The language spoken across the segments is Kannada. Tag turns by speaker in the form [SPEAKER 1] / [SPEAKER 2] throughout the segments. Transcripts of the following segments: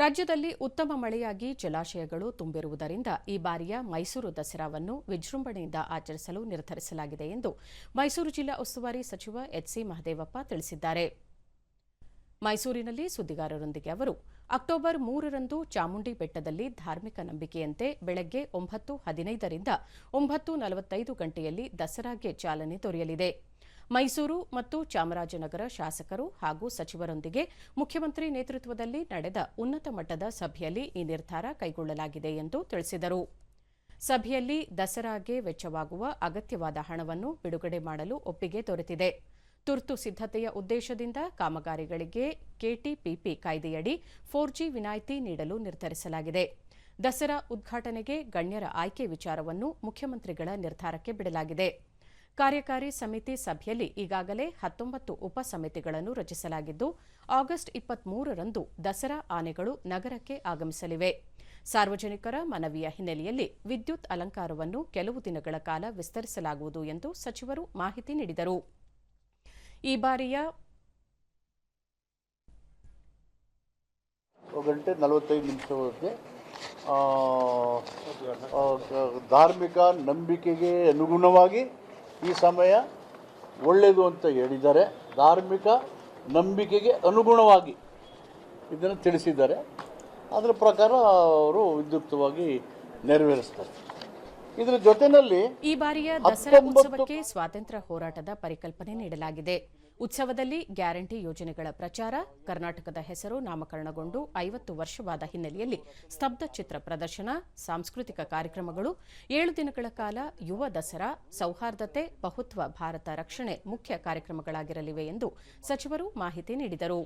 [SPEAKER 1] ರಾಜ್ಯದಲ್ಲಿ ಉತ್ತಮ ಮಳೆಯಾಗಿ ಜಲಾಶಯಗಳು ತುಂಬಿರುವುದರಿಂದ ಈ ಬಾರಿಯ ಮೈಸೂರು ದಸರಾವನ್ನು ವಿಜೃಂಭಣೆಯಿಂದ ಆಚರಿಸಲು ನಿರ್ಧರಿಸಲಾಗಿದೆ ಎಂದು ಮೈಸೂರು ಜಿಲ್ಲಾ ಉಸ್ತುವಾರಿ ಸಚಿವ ಎಚ್ಸಿ ಮಹದೇವಪ್ಪ ತಿಳಿಸಿದ್ದಾರೆ. ಮೈಸೂರಿನಲ್ಲಿ ಸುದ್ದಿಗಾರರೊಂದಿಗೆ ಅವರು, ಅಕ್ಟೋಬರ್ ಮೂರರಂದು ಚಾಮುಂಡಿ ಬೆಟ್ಟದಲ್ಲಿ ಧಾರ್ಮಿಕ ನಂಬಿಕೆಯಂತೆ ಬೆಳಗ್ಗೆ ಒಂಬತ್ತು ಹದಿನೈದರಿಂದ ಒಂಬತ್ತು ನಲವತ್ತೈದು ಗಂಟೆಯಲ್ಲಿ ದಸರಾಗೆ ಚಾಲನೆ ದೊರೆಯಲಿದೆ. ಮೈಸೂರು ಮತ್ತು ಚಾಮರಾಜನಗರ ಶಾಸಕರು ಹಾಗೂ ಸಚಿವರೊಂದಿಗೆ ಮುಖ್ಯಮಂತ್ರಿ ನೇತೃತ್ವದಲ್ಲಿ ನಡೆದ ಉನ್ನತ ಮಟ್ಟದ ಸಭೆಯಲ್ಲಿ ಈ ನಿರ್ಧಾರ ಕೈಗೊಳ್ಳಲಾಗಿದೆ ಎಂದು ತಿಳಿಸಿದರು. ಸಭೆಯಲ್ಲಿ ದಸರಾಗೆ ವೆಚ್ಚವಾಗುವ ಅಗತ್ಯವಾದ ಹಣವನ್ನು ಬಿಡುಗಡೆ ಮಾಡಲು ಒಪ್ಪಿಗೆ ದೊರೆತಿದೆ. ತುರ್ತು ಸಿದ್ದತೆಯ ಉದ್ದೇಶದಿಂದ ಕಾಮಗಾರಿಗಳಿಗೆ ಕೆಟಿಪಿಪಿ ಕಾಯ್ದೆಯಡಿ ಫೋರ್ ಜಿ ವಿನಾಯಿತಿ ನೀಡಲು ನಿರ್ಧರಿಸಲಾಗಿದೆ. ದಸರಾ ಉದ್ಘಾಟನೆಗೆ ಗಣ್ಯರ ಆಯ್ಕೆ ವಿಚಾರವನ್ನು ಮುಖ್ಯಮಂತ್ರಿಗಳ ನಿರ್ಧಾರಕ್ಕೆ ಬಿಡಲಾಗಿದೆ. ಕಾರ್ಯಕಾರಿ ಸಮಿತಿ ಸಭೆಯಲ್ಲಿ ಈಗಾಗಲೇ ಹತ್ತೊಂಬತ್ತು ಉಪ ಸಮಿತಿಗಳನ್ನು ರಚಿಸಲಾಗಿದ್ದು, ಆಗಸ್ಟ್ ಇಪ್ಪತ್ಮೂರರಂದು ದಸರಾ ಆನೆಗಳು ನಗರಕ್ಕೆ ಆಗಮಿಸಲಿವೆ. ಸಾರ್ವಜನಿಕರ ಮನವಿಯ ಹಿನ್ನೆಲೆಯಲ್ಲಿ ವಿದ್ಯುತ್ ಅಲಂಕಾರವನ್ನು ಕೆಲವು ದಿನಗಳ ಕಾಲ ವಿಸ್ತರಿಸಲಾಗುವುದು ಎಂದು ಸಚಿವರು ಮಾಹಿತಿ ನೀಡಿದರು. ಈ ಬಾರಿಯ
[SPEAKER 2] ಗಂಟೆ ನಲವತ್ತೈದು ಧಾರ್ಮಿಕ ನಂಬಿಕೆಗೆ ಅನುಗುಣವಾಗಿ ಈ ಸಮಯ ಒಳ್ಳೆಯದು ಅಂತ ಹೇಳಿದ್ದಾರೆ ಧಾರ್ಮಿಕ ನಂಬಿಕೆಗೆ ಅನುಗುಣವಾಗಿ ಇದನ್ನು ತಿಳಿಸಿದ್ದಾರೆ. ಅದರ ಪ್ರಕಾರ ಅವರು ವಿದ್ಯುಕ್ತವಾಗಿ ನೆರವೇರಿಸ್ತಾರೆ. ಇದರ ಜೊತೆಯಲ್ಲಿ
[SPEAKER 1] ಈ ಬಾರಿಯ ದಸರಾ ಉತ್ಸವಕ್ಕೆ ಸ್ವಾತಂತ್ರ್ಯ ಹೋರಾಟದ ಪರಿಕಲ್ಪನೆ ನೀಡಲಾಗಿದೆ. ಉತ್ಸವದಲ್ಲಿ ಗ್ಯಾರಂಟಿ ಯೋಜನೆಗಳ ಪ್ರಚಾರ, ಕರ್ನಾಟಕದ ಹೆಸರು ನಾಮಕರಣಗೊಂಡು ಐವತ್ತು ವರ್ಷವಾದ ಹಿನ್ನೆಲೆಯಲ್ಲಿ ಸ್ತಬ್ಧ ಚಿತ್ರ ಪ್ರದರ್ಶನ, ಸಾಂಸ್ಕೃತಿಕ ಕಾರ್ಯಕ್ರಮಗಳು, ಏಳು ದಿನಗಳ ಕಾಲ ಯುವ ದಸರಾ, ಸೌಹಾರ್ದತೆ, ಬಹುತ್ವ ಭಾರತ ರಕ್ಷಣೆ ಮುಖ್ಯ ಕಾರ್ಯಕ್ರಮಗಳಾಗಿರಲಿವೆ ಎಂದು ಸಚಿವರು ಮಾಹಿತಿ ನೀಡಿದರು.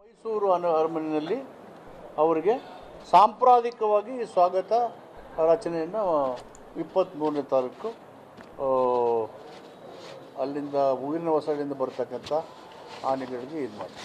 [SPEAKER 2] ಮೈಸೂರು ಅರಮನೆಯಲ್ಲಿ ಅವರಿಗೆ ಸಾಂಪ್ರದಾಯಿಕವಾಗಿ ಸ್ವಾಗತ ರಚನೆಯನ್ನು ಇಪ್ಪತ್ತ್ಮೂರನೇ ತಾರೀಕು ಅಲ್ಲಿಂದ ಹೂವಿನ ಹೊಸಳಿಂದ ಬರ್ತಕ್ಕಂಥ ಆನೆಗಳಿಗೆ ಇದು ಮಾಡಿ